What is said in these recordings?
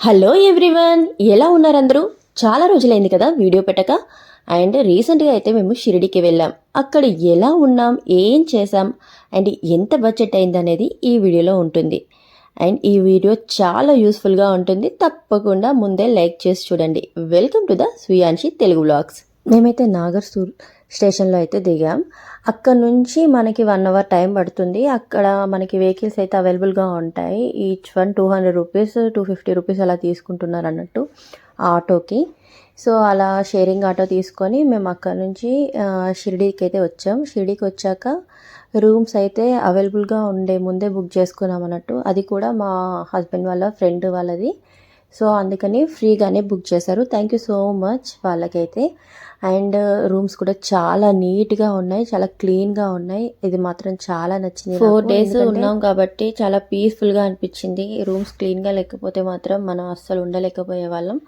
Hello everyone ఎలా ఉన్నారు అందరూ చాలా రోజులైంది కదా వీడియో పెట్టక. అండ్ రీసెంట్గా అయితే మేము షిరిడికి వెళ్ళాం. అక్కడ ఎలా ఉన్నాం? ఏం చేసాం అండ్ ఎంత బడ్జెట్ అయింది అనేది ఈ వీడియోలో ఉంటుంది. అండ్ ఈ వీడియో చాలా యూస్ఫుల్గా ఉంటుంది. తప్పకుండా ముందే లైక్ చేసి చూడండి. Welcome to the Suyanshi Telugu vlogs మేమైతే నాగర్సూర్ స్టేషన్లో అయితే దిగాం. అక్కడ నుంచి మనకి వన్ అవర్ టైం పడుతుంది. అక్కడ మనకి వెహికల్స్ అయితే అవైలబుల్గా ఉంటాయి. Each one two hundred rupees two fifty rupees అలా తీసుకుంటున్నారు అన్నట్టు ఆటోకి. సో అలా షేరింగ్ ఆటో తీసుకొని మేము అక్కడ నుంచి షిరిడీకి అయితే వచ్చాం. షిరిడీకి వచ్చాక రూమ్స్ అయితే అవైలబుల్గా ఉండే ముందే బుక్ చేసుకున్నాం అన్నట్టు. అది కూడా మా హస్బెండ్ వాళ్ళ ఫ్రెండ్ వాళ్ళది. సో అందుకని ఫ్రీగానే బుక్ చేశారు. థ్యాంక్ యూ సో మచ్ వాళ్ళకైతే. అండ్ రూమ్స్ కూడా చాలా నీట్గా ఉన్నాయి చాలా క్లీన్గా ఉన్నాయి. ఇది మాత్రం చాలా నచ్చింది ఫోర్ డేస్ ఉన్నాం కాబట్టి చాలా పీస్ఫుల్గా అనిపించింది. రూమ్స్ క్లీన్గా లేకపోతే మాత్రం మనం అస్సలు ఉండలేకపోయే వాళ్ళం.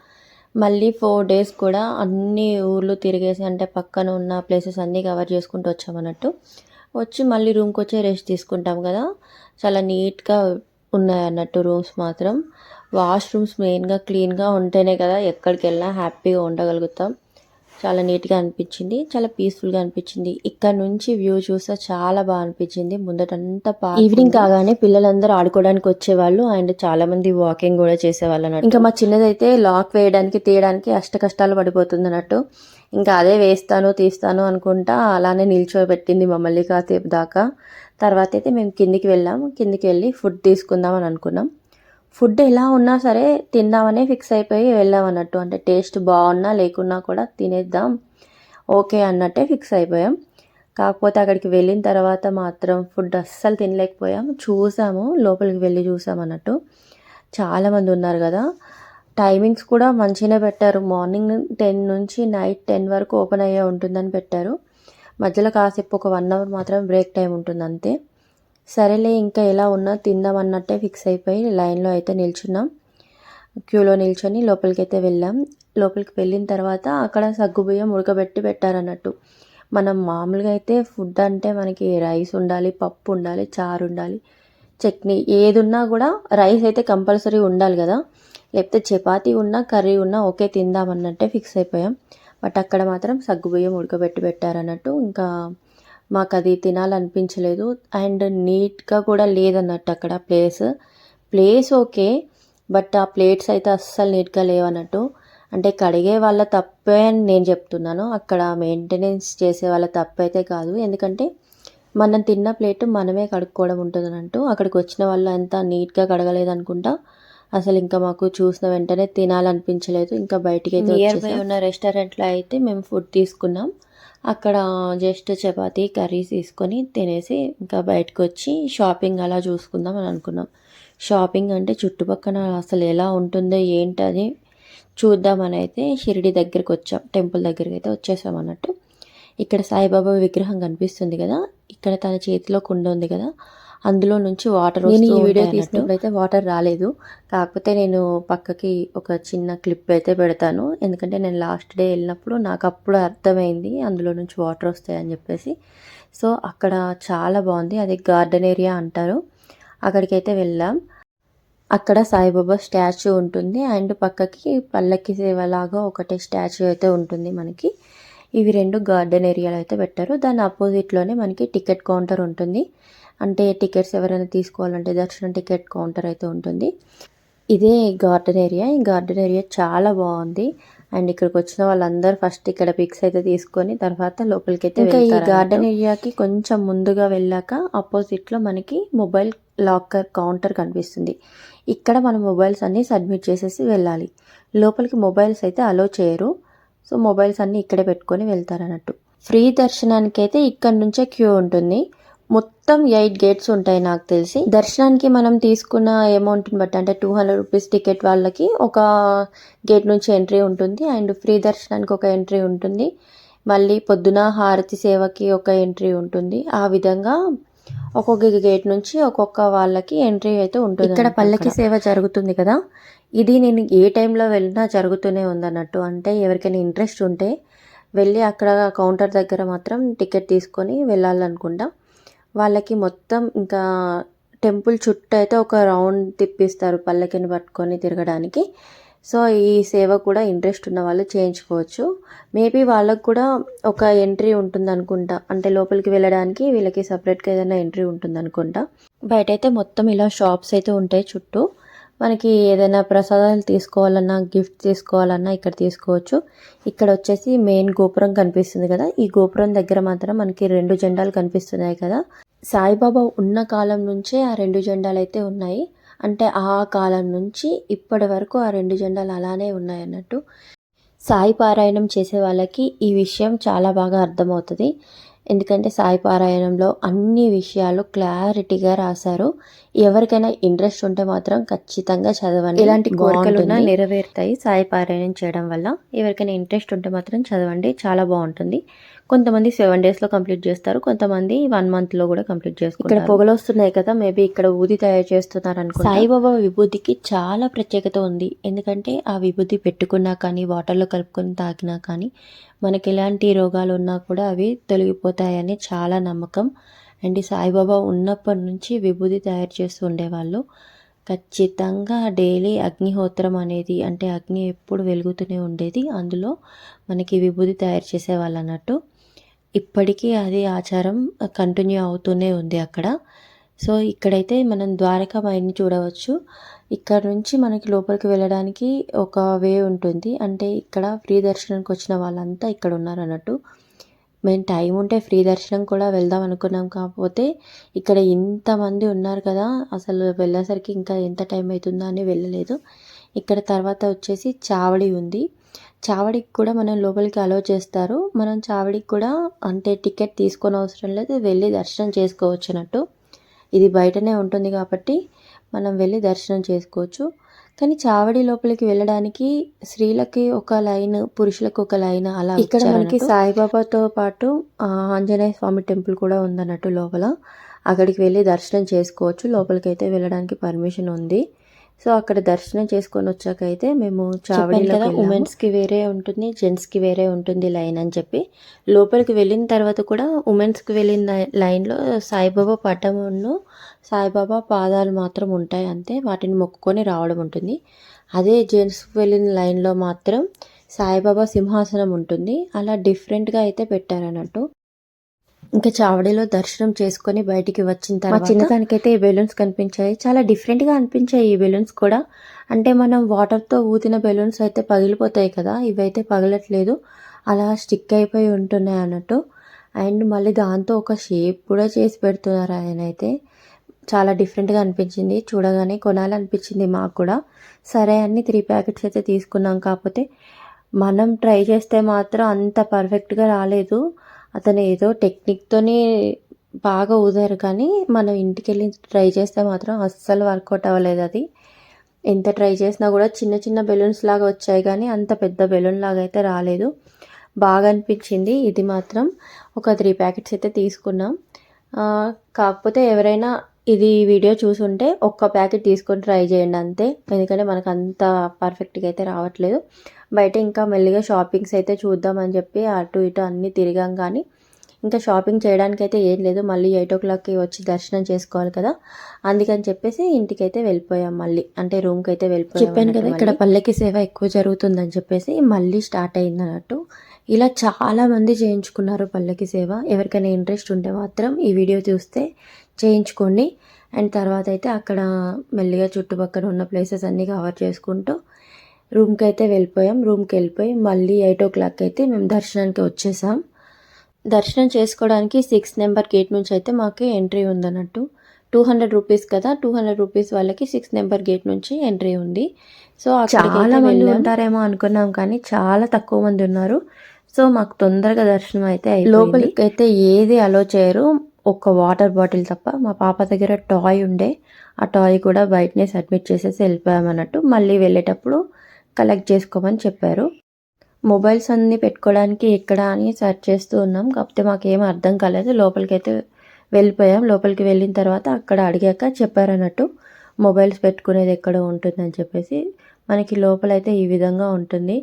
మళ్ళీ ఫోర్ డేస్ కూడా అన్ని ఊర్లు తిరిగేసి అంటే పక్కన ఉన్న ప్లేసెస్ అన్నీ కవర్ చేసుకుంటూ వచ్చామన్నట్టు వచ్చి మళ్ళీ రూమ్కి వచ్చి రెస్ట్ తీసుకుంటాం కదా. చాలా నీట్గా ఉన్నాయి అన్నట్టు రూమ్స్ మాత్రం. వాష్రూమ్స్ మెయిన్గా క్లీన్గా ఉంటేనే కదా ఎక్కడికి వెళ్ళినా హ్యాపీగా ఉండగలుగుతాం. చాలా నీట్గా అనిపించింది. చాలా పీస్ఫుల్గా అనిపించింది. ఇక్కడ నుంచి వ్యూ చూస్తే చాలా బాగా అనిపించింది. ముందటంతా ఈవినింగ్ కాగానే పిల్లలందరూ ఆడుకోవడానికి వచ్చేవాళ్ళు. అండ్ చాలా మంది వాకింగ్ కూడా చేసేవాళ్ళు అన్నట్టు. ఇంకా మా చిన్నదైతే లాక్ వేయడానికి తీయడానికి అష్ట కష్టాలు పడిపోతుంది అన్నట్టు. ఇంకా అదే వేస్తాను తీస్తాను అనుకుంటా అలానే నిల్చోబెట్టింది మమ్మల్ని కాసేపు దాకా. తర్వాత అయితే మేము కిందికి వెళ్ళాం కిందికి వెళ్ళి ఫుడ్ తీసుకుందాం అని అనుకున్నాం. ఫుడ్ ఎలా ఉన్నా సరే తిందామనే ఫిక్స్ అయిపోయి వెళ్ళాం అన్నట్టు అంటే టేస్ట్ బాగున్నా లేకున్నా కూడా తినేద్దాం ఓకే అన్నట్టే ఫిక్స్ అయిపోయాం. కాకపోతే అక్కడికి వెళ్ళిన తర్వాత మాత్రం ఫుడ్ అస్సలు తినలేకపోయాం. చూసాము లోపలికి వెళ్ళి చూసాం అన్నట్టు. చాలామంది ఉన్నారు కదా. టైమింగ్స్ కూడా మంచిగానే పెట్టారు. మార్నింగ్ టెన్ నుంచి నైట్ టెన్ వరకు ఓపెన్ అయ్యే ఉంటుందని పెట్టారు. మధ్యలో కాసేపు ఒక వన్ అవర్ మాత్రం బ్రేక్ టైం ఉంటుంది అంతే. సరేలే ఇంకా ఎలా ఉన్నా తిందాం అన్నట్టే ఫిక్స్ అయిపోయి లైన్లో అయితే నిల్చున్నాం. క్యూలో నిల్చొని లోపలికి అయితే వెళ్ళాం. లోపలికి వెళ్ళిన తర్వాత అక్కడ సగ్గుబియ్యం ఉడకబెట్టి పెట్టారన్నట్టు. మనం మామూలుగా అయితే ఫుడ్ అంటే మనకి రైస్ ఉండాలి పప్పు ఉండాలి చారు ఉండాలి చట్నీ ఏది ఉన్నా కూడా రైస్ అయితే కంపల్సరీ ఉండాలి కదా. లేకపోతే చపాతీ ఉన్నా కర్రీ ఉన్నా ఓకే తిందాం అన్నట్టే ఫిక్స్ అయిపోయాం. బట్ అక్కడ మాత్రం సగ్గుబియ్యం ఉడకబెట్టి పెట్టారన్నట్టు. ఇంకా మాకు అది తినాలనిపించలేదు. అండ్ నీట్గా కూడా లేదన్నట్టు అక్కడ ప్లేస్. ప్లేస్ ఓకే బట్ ఆ ప్లేట్స్ అయితే అస్సలు నీట్గా లేవన్నట్టు. అంటే కడిగే వాళ్ళ తప్పే అని నేను చెప్తున్నాను. అక్కడ మెయింటెనెన్స్ చేసే వాళ్ళ తప్పైతే కాదు. ఎందుకంటే మనం తిన్న ప్లేట్ మనమే కడుక్కోవడం ఉంటుంది అన్నట్టు అక్కడికి వచ్చిన వాళ్ళు అంతా నీట్గా కడగలేదు అనుకుంటా అసలు ఇంకా మాకు చూసిన వెంటనే తినాలనిపించలేదు. ఇంకా బయటికి అయితే నియర్ బై ఉన్న రెస్టారెంట్లో అయితే మేము ఫుడ్ తీసుకున్నాం. అక్కడ జస్ట్ చపాతీ కర్రీ తీసుకొని తినేసి ఇంకా బయటకు వచ్చి షాపింగ్ అలా చూసుకుందాం అని అనుకున్నాం. షాపింగ్ అంటే చుట్టుపక్కల అసలు ఎలా ఉంటుందో ఏంటది చూద్దామని అయితే షిరిడి దగ్గరికి వచ్చాం. టెంపుల్ దగ్గరికి అయితే వచ్చేసాం అన్నట్టు. ఇక్కడ సాయిబాబా విగ్రహం కనిపిస్తుంది కదా? ఇక్కడ తన చేతిలో కుండ ఉంది కదా? అందులో నుంచి వాటర్ నేను ఈ వీడియో తీసినప్పుడు అయితే వాటర్ రాలేదు. కాకపోతే నేను పక్కకి ఒక చిన్న క్లిప్ అయితే పెడతాను. ఎందుకంటే నేను లాస్ట్ డే వెళ్ళినప్పుడు నాకు అప్పుడు అర్థమైంది అందులో నుంచి వాటర్ వస్తాయని చెప్పేసి. సో అక్కడ చాలా బాగుంది. అది గార్డెన్ ఏరియా అంటారు. అక్కడికైతే వెళ్ళాం. అక్కడ సాయిబాబా స్టాచ్యూ ఉంటుంది. అండ్ పక్కకి పల్లకి సేవలాగా ఒకటే స్టాచ్యూ అయితే ఉంటుంది మనకి. ఇవి రెండు గార్డెన్ ఏరియాలో అయితే పెట్టారు. దాని ఆపోజిట్లోనే మనకి టికెట్ కౌంటర్ ఉంటుంది. అంటే టికెట్స్ ఎవరైనా తీసుకోవాలంటే దర్శనం టికెట్ కౌంటర్ అయితే ఉంటుంది. ఇదే గార్డెన్ ఏరియా ఈ గార్డెన్ ఏరియా చాలా బాగుంది. అండ్ ఇక్కడికి వచ్చిన వాళ్ళందరూ ఫస్ట్ ఇక్కడ పిక్స్ అయితే తీసుకొని తర్వాత లోపలికి అయితే ఇంకా ఈ గార్డెన్ ఏరియాకి కొంచెం ముందుగా వెళ్ళాక ఆపోజిట్లో మనకి మొబైల్ లాకర్ కౌంటర్ కనిపిస్తుంది. ఇక్కడ మన మొబైల్స్ అన్ని సబ్మిట్ చేసేసి వెళ్ళాలి. లోపలికి మొబైల్స్ అయితే అలో చేయరు. సో మొబైల్స్ అన్ని ఇక్కడే పెట్టుకొని వెళ్తారు అన్నట్టు ఫ్రీ దర్శనానికి అయితే ఇక్కడ నుంచే క్యూ ఉంటుంది. మొత్తం ఎయిట్ గేట్స్ ఉంటాయి నాకు తెలిసి. దర్శనానికి మనం తీసుకున్న అమౌంట్ని బట్టి అంటే టూ హండ్రెడ్ రూపీస్ టికెట్ వాళ్ళకి ఒక గేట్ నుంచి ఎంట్రీ ఉంటుంది. అండ్ ఫ్రీ దర్శనానికి ఒక ఎంట్రీ ఉంటుంది. మళ్ళీ పొద్దున హారతి సేవకి ఒక ఎంట్రీ ఉంటుంది. ఆ విధంగా ఒక్కొక్క గేట్ నుంచి ఒక్కొక్క వాళ్ళకి ఎంట్రీ అయితే ఉంటుంది ఇక్కడ పల్లకి సేవ జరుగుతుంది కదా? ఇది నేను ఏ టైంలో వెళ్ళినా జరుగుతూనే ఉందన్నట్టు అంటే ఎవరికైనా ఇంట్రెస్ట్ ఉంటే వెళ్ళి అక్కడ కౌంటర్ దగ్గర మాత్రం టికెట్ తీసుకొని వెళ్ళాలనుకుంటా. వాళ్ళకి మొత్తం ఇంకా టెంపుల్ చుట్టూ అయితే ఒక రౌండ్ తిప్పిస్తారు పల్లకిని పట్టుకొని తిరగడానికి. సో ఈ సేవ కూడా ఇంట్రెస్ట్ ఉన్న వాళ్ళు చేయించుకోవచ్చు. మేబీ వాళ్ళకు కూడా ఒక ఎంట్రీ ఉంటుంది అనుకుంటా అంటే లోపలికి వెళ్ళడానికి వీళ్ళకి సపరేట్గా ఏదైనా ఎంట్రీ ఉంటుంది అనుకుంటా బయట అయితే మొత్తం ఇలా షాప్స్ అయితే ఉంటాయి చుట్టూ. మనకి ఏదైనా ప్రసాదాలు తీసుకోవాలన్నా గిఫ్ట్ తీసుకోవాలన్నా ఇక్కడ తీసుకోవచ్చు. ఇక్కడ వచ్చేసి మెయిన్ గోపురం కనిపిస్తుంది కదా. ఈ గోపురం దగ్గర మాత్రం మనకి రెండు జెండాలు కనిపిస్తున్నాయి కదా. సాయిబాబా ఉన్న కాలం నుంచే ఆ రెండు జెండాలు అయితే ఉన్నాయి. అంటే ఆ కాలం నుంచి ఇప్పటి వరకు ఆ రెండు జెండాలు అలానే ఉన్నాయి అన్నట్టు. సాయి పారాయణం చేసే వాళ్ళకి ఈ విషయం చాలా బాగా అర్థమవుతుంది. ఎందుకంటే సాయి పారాయణంలో అన్ని విషయాలు క్లారిటీగా రాశారు. ఎవరికైనా ఇంట్రెస్ట్ ఉంటే మాత్రం ఖచ్చితంగా చదవండి. ఇలాంటి కోరికలు నెరవేరుతాయి సాయి పారాయణం చేయడం వల్ల. ఎవరికైనా ఇంట్రెస్ట్ ఉంటే మాత్రం చదవండి. చాలా బాగుంటుంది. కొంతమంది సెవెన్ డేస్లో కంప్లీట్ చేస్తారు. కొంతమంది వన్ మంత్లో కూడా కంప్లీట్ చేసుకుంటారు. ఇక్కడ పొగలు వస్తున్నాయి కదా మేబీ ఇక్కడ ఊది తయారు చేస్తున్నారు అనుకో సాయిబాబా విభూతికి చాలా ప్రత్యేకత ఉంది. ఎందుకంటే ఆ విభూతి పెట్టుకున్నా కానీ వాటర్లో కలుపుకొని తాగినా కానీ మనకి ఎలాంటి రోగాలు ఉన్నా కూడా అవి తొలగిపోతాయని చాలా నమ్మకం. అండ్ ఈ సాయిబాబా ఉన్నప్పటి నుంచి విభూతి తయారు చేస్తూ ఉండేవాళ్ళు. ఖచ్చితంగా డైలీ అగ్నిహోత్రం అనేది అంటే అగ్ని ఎప్పుడు వెలుగుతూనే ఉండేది. అందులో మనకి విభూతి తయారు చేసేవాళ్ళు అన్నట్టు. ఇప్పటికీ అది ఆచారం కంటిన్యూ అవుతూనే ఉంది అక్కడ. సో ఇక్కడైతే మనం ద్వారకా మైని చూడవచ్చు. ఇక్కడ నుంచి మనకి లోపలికి వెళ్ళడానికి ఒక వే ఉంటుంది. అంటే ఇక్కడ ఫ్రీ దర్శనానికి వచ్చిన వాళ్ళంతా ఇక్కడ ఉన్నారు అన్నట్టు మేము టైం ఉంటే ఫ్రీ దర్శనం కూడా వెళ్దాం అనుకున్నాం. కాకపోతే ఇక్కడ ఇంతమంది ఉన్నారు కదా అసలు వెళ్ళేసరికి ఇంకా ఎంత టైం అవుతుందో అని వెళ్ళలేదు. ఇక్కడ తర్వాత వచ్చేసి చావడి ఉంది. చావడికి కూడా మనం లోపలికి అలో చేస్తారు. మనం చావడికి కూడా అంటే టికెట్ తీసుకొని అవసరం లేదు వెళ్ళి దర్శనం చేసుకోవచ్చు అన్నట్టు. ఇది బయటనే ఉంటుంది కాబట్టి మనం వెళ్ళి దర్శనం చేసుకోవచ్చు. కానీ చావడి లోపలికి వెళ్ళడానికి స్త్రీలకి ఒక లైన్ పురుషులకు ఒక లైన్ అలా ఇక్కడ మనకి సాయిబాబాతో పాటు ఆంజనేయ స్వామి టెంపుల్ కూడా ఉందన్నట్టు లోపల. అక్కడికి వెళ్ళి దర్శనం చేసుకోవచ్చు. లోపలికి అయితే వెళ్ళడానికి పర్మిషన్ ఉంది. సో అక్కడ దర్శనం చేసుకొని వచ్చాక అయితే మేము చావడి కదా ఉమెన్స్కి వేరే ఉంటుంది జెంట్స్కి వేరే ఉంటుంది లైన్ అని చెప్పి. లోపలికి వెళ్ళిన తర్వాత కూడా ఉమెన్స్కి వెళ్ళిన లైన్లో సాయిబాబా పటమును సాయిబాబా పాదాలు మాత్రం ఉంటాయి అంతే వాటిని మొక్కుకొని రావడం ఉంటుంది. అదే జెంట్స్కి వెళ్ళిన లైన్లో మాత్రం సాయిబాబా సింహాసనం ఉంటుంది. అలా డిఫరెంట్గా అయితే పెట్టారన్నట్టు. ఇంకా చావడిలో దర్శనం చేసుకొని బయటికి వచ్చిన తర్వాత చిన్నదానికైతే ఈ బెలూన్స్ కనిపించాయి. చాలా డిఫరెంట్గా అనిపించాయి ఈ బెలూన్స్ కూడా. అంటే మనం వాటర్తో ఊతిన బెలూన్స్ అయితే పగిలిపోతాయి కదా ఇవైతే పగలట్లేదు. అలా స్టిక్ అయిపోయి ఉంటున్నాయి అన్నట్టు. అండ్ మళ్ళీ దాంతో ఒక షేప్ కూడా చేసి పెడుతున్నారు ఆయన అయితే చాలా డిఫరెంట్గా అనిపించింది. చూడగానే కొనాలనిపించింది మాకు కూడా. సరే అన్ని త్రీ ప్యాకెట్స్ అయితే తీసుకున్నాం. కాకపోతే మనం ట్రై చేస్తే మాత్రం అంత పర్ఫెక్ట్గా రాలేదు. అతను ఏదో టెక్నిక్తోనే బాగా ఊదారు కానీ మనం ఇంటికి వెళ్ళి ట్రై చేస్తే మాత్రం అస్సలు వర్కౌట్ అవ్వలేదు అది. ఎంత ట్రై చేసినా కూడా చిన్న చిన్న బెలూన్స్ లాగా వచ్చాయి కానీ అంత పెద్ద బెలూన్ లాగా అయితే రాలేదు. బాగా అనిపించింది. ఇది మాత్రం ఒక త్రీ ప్యాకెట్స్ అయితే తీసుకున్నాం. కాకపోతే ఎవరైనా ఇది వీడియో చూసుంటే ఒక్క ప్యాకెట్ తీసుకొని ట్రై చేయండి అంతే. ఎందుకంటే మనకు అంత పర్ఫెక్ట్గా అయితే రావట్లేదు. బయట ఇంకా మెల్లిగా షాపింగ్స్ అయితే చూద్దామని చెప్పి అటు ఇటు అన్నీ తిరిగాం కానీ ఇంకా షాపింగ్ చేయడానికి అయితే ఏం లేదు. మళ్ళీ ఎయిట్ ఓ క్లాక్కి వచ్చి దర్శనం చేసుకోవాలి కదా. అందుకని చెప్పేసి ఇంటికి అయితే వెళ్ళిపోయాం మళ్ళీ. అంటే రూమ్కి అయితే వెళ్ళిపోయాం చెప్పాను కదా ఇక్కడ పల్లెకి సేవ ఎక్కువ జరుగుతుందని చెప్పేసి మళ్ళీ స్టార్ట్ అయింది అన్నట్టు. ఇలా చాలా మంది చేయించుకున్నారు పల్లెకి సేవ. ఎవరికైనా ఇంట్రెస్ట్ ఉంటే మాత్రం ఈ వీడియో చూస్తే చేయించుకోండి. అండ్ తర్వాత అయితే అక్కడ మెల్లిగా చుట్టుపక్కల ఉన్న ప్లేసెస్ అన్నీ కవర్ చేసుకుంటూ రూమ్కి అయితే వెళ్ళిపోయాం. రూమ్కి వెళ్ళిపోయి మళ్ళీ ఎయిట్ ఓ క్లాక్ అయితే మేము దర్శనానికి వచ్చేసాం. దర్శనం చేసుకోవడానికి సిక్స్ నెంబర్ గేట్ నుంచి అయితే మాకు ఎంట్రీ ఉందన్నట్టు. టూ హండ్రెడ్ రూపీస్ కదా టూ హండ్రెడ్ రూపీస్ వాళ్ళకి సిక్స్ నెంబర్ గేట్ నుంచి ఎంట్రీ ఉంది. సో చాలా మంది ఉంటారేమో అనుకున్నాం కానీ చాలా తక్కువ మంది ఉన్నారు. సో మాకు తొందరగా దర్శనం అయితే లోపలికి అయితే ఏది అలో చేయరు. ఒక వాటర్ బాటిల్ తప్ప. మా పాప దగ్గర టాయ్ ఉండే. ఆ టాయ్ కూడా బయటనే సబ్మిట్ చేసేసి వెళ్ళిపోయామన్నట్టు. మళ్ళీ వెళ్ళేటప్పుడు కలెక్ట్ చేసుకోమని చెప్పారు. మొబైల్స్ అన్నీ పెట్టుకోవడానికి ఎక్కడ అని సెర్చ్ చేస్తూ ఉన్నాం. కాకపోతే మాకేం అర్థం కాలేదు. లోపలికి అయితే వెళ్ళిపోయాం. లోపలికి వెళ్ళిన తర్వాత అక్కడ అడిగాక చెప్పారన్నట్టు మొబైల్స్ పెట్టుకునేది ఎక్కడ ఉంటుందని చెప్పేసి. మనకి లోపలైతే ఈ విధంగా ఉంటుంది.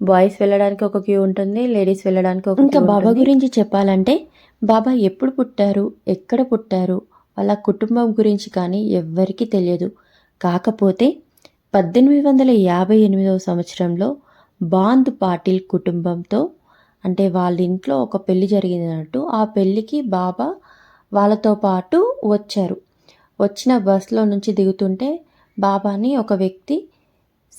బాయ్స్ వెళ్ళడానికి ఒక క్యూ ఉంటుంది. లేడీస్ వెళ్ళడానికి ఒక ఇంకా బాబా గురించి చెప్పాలంటే బాబా ఎప్పుడు పుట్టారు? ఎక్కడ పుట్టారు? వాళ్ళ కుటుంబం గురించి కానీ ఎవ్వరికీ తెలియదు. కాకపోతే పద్దెనిమిది వందల యాభై ఎనిమిదవ సంవత్సరంలో బాంద్ పాటిల్ కుటుంబంతో అంటే వాళ్ళ ఇంట్లో ఒక పెళ్ళి జరిగినట్టు ఆ పెళ్ళికి బాబా వాళ్ళతో పాటు వచ్చారు. వచ్చిన బస్లో నుంచి దిగుతుంటే బాబాని ఒక వ్యక్తి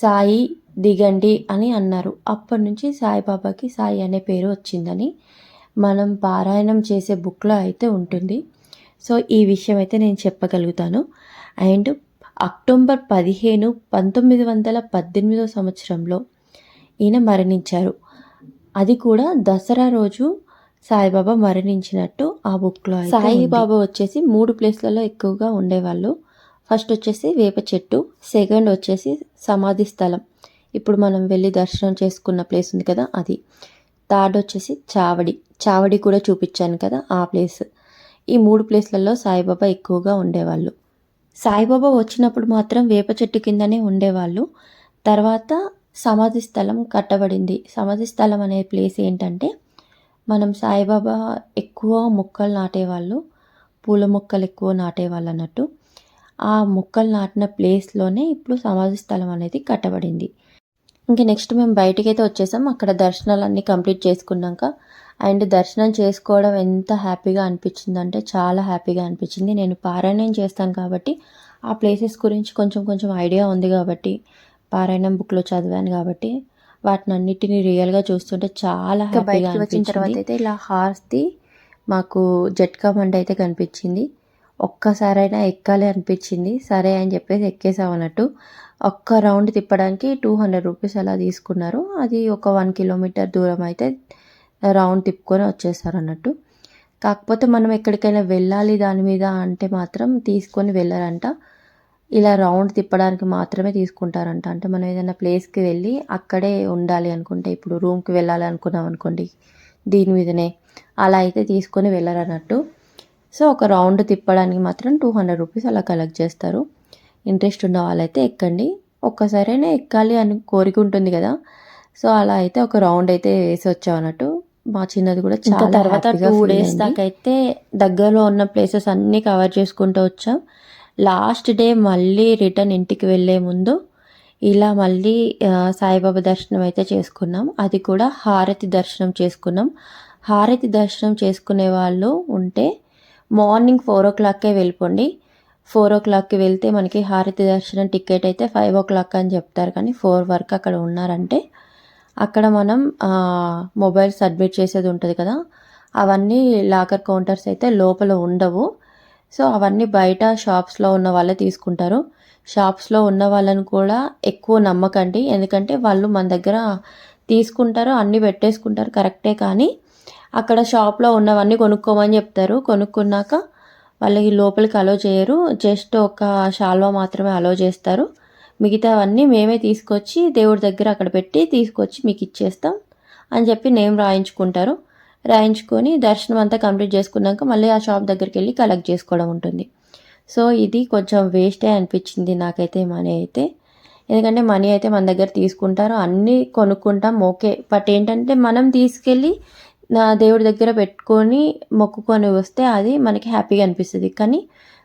సాయి దిగండి అని అన్నారు. అప్పటి నుంచి సాయిబాబాకి సాయి అనే పేరు వచ్చిందని మనం పారాయణం చేసే బుక్లో అయితే ఉంటుంది. సో ఈ విషయం అయితే నేను చెప్పగలుగుతాను. అండ్ అక్టోబర్ పదిహేను పంతొమ్మిది వందల పద్దెనిమిదో సంవత్సరంలో ఈయన మరణించారు. అది కూడా దసరా రోజు సాయిబాబా మరణించినట్టు ఆ బుక్లో సాయిబాబా వచ్చేసి మూడు ప్లేస్లలో ఎక్కువగా ఉండేవాళ్ళు. ఫస్ట్ వచ్చేసి వేప చెట్టు సెకండ్ వచ్చేసి సమాధి స్థలం. ఇప్పుడు మనం వెళ్ళి దర్శనం చేసుకున్న ప్లేస్ ఉంది కదా అది. థర్డ్ వచ్చేసి చావడి. చావడి కూడా చూపించాను కదా ఆ ప్లేస్. ఈ మూడు ప్లేస్లలో సాయిబాబా ఎక్కువగా ఉండేవాళ్ళు. సాయిబాబా వచ్చినప్పుడు మాత్రం వేప చెట్టు కిందనే ఉండేవాళ్ళు. తర్వాత సమాధి స్థలం కట్టబడింది. సమాధి స్థలం అనే ప్లేస్ ఏంటంటే మనం సాయిబాబా ఎక్కువ మొక్కలు నాటేవాళ్ళు పూల మొక్కలు ఎక్కువ నాటేవాళ్ళు అన్నట్టు ఆ మొక్కలు నాటిన ప్లేస్లోనే ఇప్పుడు సమాధి స్థలం అనేది కట్టబడింది. ఇంకా నెక్స్ట్ మేము బయటికైతే వచ్చేసాం. అక్కడ దర్శనాలన్నీ కంప్లీట్ చేసుకున్నాక అండ్ దర్శనం చేసుకోవడం ఎంత హ్యాపీగా అనిపించిందంటే చాలా హ్యాపీగా అనిపించింది. నేను పారాయణం చేస్తాను కాబట్టి ఆ ప్లేసెస్ గురించి కొంచెం కొంచెం ఐడియా ఉంది కాబట్టి పారాయణం బుక్లో చదివాను కాబట్టి వాటిని అన్నిటిని రియల్గా చూస్తుంటే చాలా హ్యాపీగా వచ్చిన తర్వాత అయితే ఇలా హార్స్ది మాకు జట్కా మండి అయితే కనిపించింది. ఒక్కసారైనా ఎక్కాలి అనిపించింది. సరే అని చెప్పేసి ఎక్కేసాం అన్నట్టు. ఒక్క రౌండ్ తిప్పడానికి టూ హండ్రెడ్ రూపీస్ అలా తీసుకున్నారు. అది ఒక వన్ కిలోమీటర్ దూరం అయితే రౌండ్ తిప్పుకొని వచ్చేసారు అన్నట్టు. కాకపోతే మనం ఎక్కడికైనా వెళ్ళాలి దాని మీద అంటే మాత్రం తీసుకొని వెళ్ళారంట. ఇలా రౌండ్ తిప్పడానికి మాత్రమే తీసుకుంటారంట. అంటే మనం ఏదైనా ప్లేస్కి వెళ్ళి అక్కడే ఉండాలి అనుకుంటే ఇప్పుడు రూమ్కి వెళ్ళాలి అనుకున్నాం అనుకోండి దీని మీదనే అలా అయితే తీసుకొని వెళ్ళరన్నట్టు. సో ఒక రౌండ్ తిప్పడానికి మాత్రం టూ హండ్రెడ్ రూపీస్ అలా కలెక్ట్ చేస్తారు. ఇంట్రెస్ట్ ఉన్న వాళ్ళైతే ఎక్కండి. ఒక్కసారైనా ఎక్కాలి అని కోరిక ఉంటుంది కదా. సో అలా అయితే ఒక రౌండ్ అయితే వేసి వచ్చాం అన్నట్టు మా చిన్నది కూడా చాలా తర్వాత టూ డేస్ దాకా అయితే దగ్గరలో ఉన్న ప్లేసెస్ అన్నీ కవర్ చేసుకుంటూ వచ్చాం. లాస్ట్ డే మళ్ళీ రిటర్న్ ఇంటికి వెళ్ళే ముందు ఇలా మళ్ళీ సాయిబాబా దర్శనం అయితే చేసుకున్నాం. అది కూడా హారతి దర్శనం చేసుకున్నాం. హారతి దర్శనం చేసుకునే వాళ్ళు ఉంటే మార్నింగ్ ఫోర్ ఓ క్లాక్కే వెళ్ళిపోండి. ఫోర్ ఓ క్లాక్కి వెళ్తే మనకి హారతి దర్శనం టికెట్ అయితే ఫైవ్ ఓ క్లాక్ అని చెప్తారు. కానీ ఫోర్ వరకు అక్కడ ఉన్నారంటే అక్కడ మనం మొబైల్ సబ్మిట్ చేసేది ఉంటుంది కదా అవన్నీ లాకర్ కౌంటర్స్ అయితే లోపల ఉండవు. సో అవన్నీ బయట షాప్స్లో ఉన్న వాళ్ళే తీసుకుంటారు. షాప్స్లో ఉన్న వాళ్ళని కూడా ఎక్కువ నమ్మకండి. ఎందుకంటే వాళ్ళు మన దగ్గర తీసుకుంటారు అన్నీ పెట్టేసుకుంటారు. కరెక్టే కానీ అక్కడ షాప్లో ఉన్నవన్నీ కొనుక్కోమని చెప్తారు. కొనుక్కున్నాక వాళ్ళకి లోపలికి అలో చేయరు. జస్ట్ ఒక షాల్వా మాత్రమే అలో చేస్తారు. మిగతావన్నీ మేమే తీసుకొచ్చి దేవుడి దగ్గర అక్కడ పెట్టి తీసుకొచ్చి మీకు ఇచ్చేస్తాం అని చెప్పి నేమ్ రాయించుకుంటారు. రాయించుకొని దర్శనం అంతా కంప్లీట్ చేసుకున్నాక మళ్ళీ ఆ షాప్ దగ్గరికి వెళ్ళి కలెక్ట్ చేసుకోవడం ఉంటుంది. సో ఇది కొంచెం వేస్టే అనిపించింది నాకైతే మనీ అయితే. ఎందుకంటే మనీ అయితే మన దగ్గర తీసుకుంటారు అన్నీ కొనుక్కుంటాం ఓకే. బట్ ఏంటంటే మనం తీసుకెళ్ళి నా దేవుడి దగ్గర పెట్టుకొని మొక్కుకొని వస్తే అది మనకి హ్యాపీగా అనిపిస్తుంది. కానీ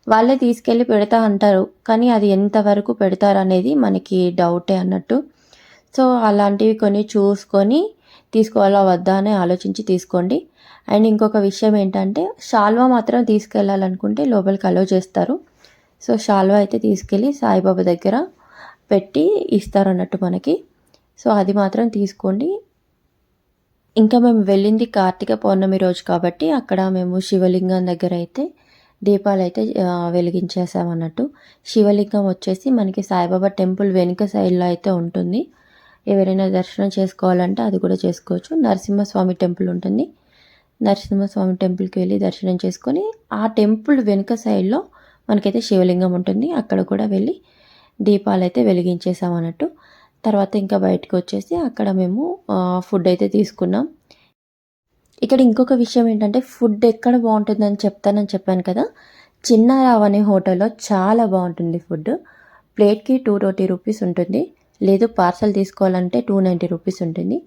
వాళ్ళే తీసుకెళ్ళి పెడతా అంటారు. కానీ అది ఎంతవరకు పెడతారు అనేది మనకి డౌటే అన్నట్టు. సో అలాంటివి కొన్ని చూసుకొని తీసుకోవాలా వద్దా అని ఆలోచించి తీసుకోండి. అండ్ ఇంకొక విషయం ఏంటంటే షాల్వా మాత్రం తీసుకెళ్ళాలనుకుంటే లోపలికి అలో చేస్తారు. సో షాల్వా అయితే తీసుకెళ్ళి సాయిబాబా దగ్గర పెట్టి ఇస్తారు అన్నట్టు మనకి. సో అది మాత్రం తీసుకోండి. ఇంకా మేము వెళ్ళింది కార్తీక పౌర్ణమి రోజు కాబట్టి అక్కడ మేము శివలింగం దగ్గర అయితే దీపాలు అయితే వెలిగించేసామన్నట్టు శివలింగం వచ్చేసి మనకి సాయిబాబా టెంపుల్ వెనుక సైడ్లో అయితే ఉంటుంది. ఎవరైనా దర్శనం చేసుకోవాలంటే అది కూడా చేసుకోవచ్చు. నరసింహస్వామి టెంపుల్ ఉంటుంది. నరసింహస్వామి టెంపుల్కి వెళ్ళి దర్శనం చేసుకొని ఆ టెంపుల్ వెనుక సైడ్లో మనకైతే శివలింగం ఉంటుంది. అక్కడ కూడా వెళ్ళి దీపాలు అయితే వెలిగించేసామన్నట్టు తర్వాత ఇంకా బయటకు వచ్చేసి అక్కడ మేము ఫుడ్ అయితే తీసుకున్నాం. ఇక్కడ ఇంకొక విషయం ఏంటంటే ఫుడ్ ఎక్కడ బాగుంటుందని చెప్తానని చెప్పాను కదా. చిన్నారావు అనే హోటల్లో చాలా బాగుంటుంది ఫుడ్. ప్లేట్కి టూ ట్వంటీ రూపీస్ ఉంటుంది. లేదు పార్సల్ తీసుకోవాలంటే టూ నైంటీ రూపీస్ ఉంటుంది.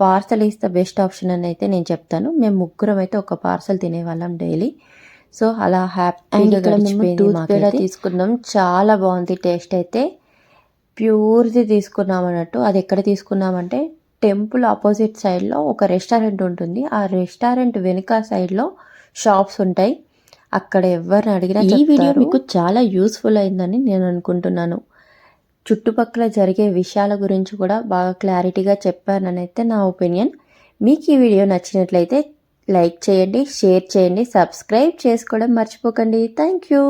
Parcel is the best option అని అయితే నేను చెప్తాను. మేము ముగ్గురం అయితే ఒక పార్సల్ తినేవాళ్ళం డైలీ. సో అలా హ్యాపీగా తీసుకున్నాం. చాలా బాగుంది టేస్ట్ అయితే. ప్యూర్ది తీసుకున్నాం అన్నట్టు. అది ఎక్కడ తీసుకున్నామంటే టెంపుల్ ఆపోజిట్ సైడ్లో ఒక రెస్టారెంట్ ఉంటుంది. ఆ రెస్టారెంట్ వెనుక సైడ్లో షాప్స్ ఉంటాయి. అక్కడ ఎవరిని అడిగినా ఈ వీడియో మీకు చాలా యూస్ఫుల్ అయిందని నేను అనుకుంటున్నాను. చుట్టుపక్కల జరిగే విషయాల గురించి కూడా బాగా క్లారిటీగా చెప్పానని అయితే నా ఒపీనియన్. మీకు ఈ వీడియో నచ్చినట్లయితే లైక్ చేయండి షేర్ చేయండి సబ్స్క్రైబ్ చేసుకోవడం మర్చిపోకండి. Thank you.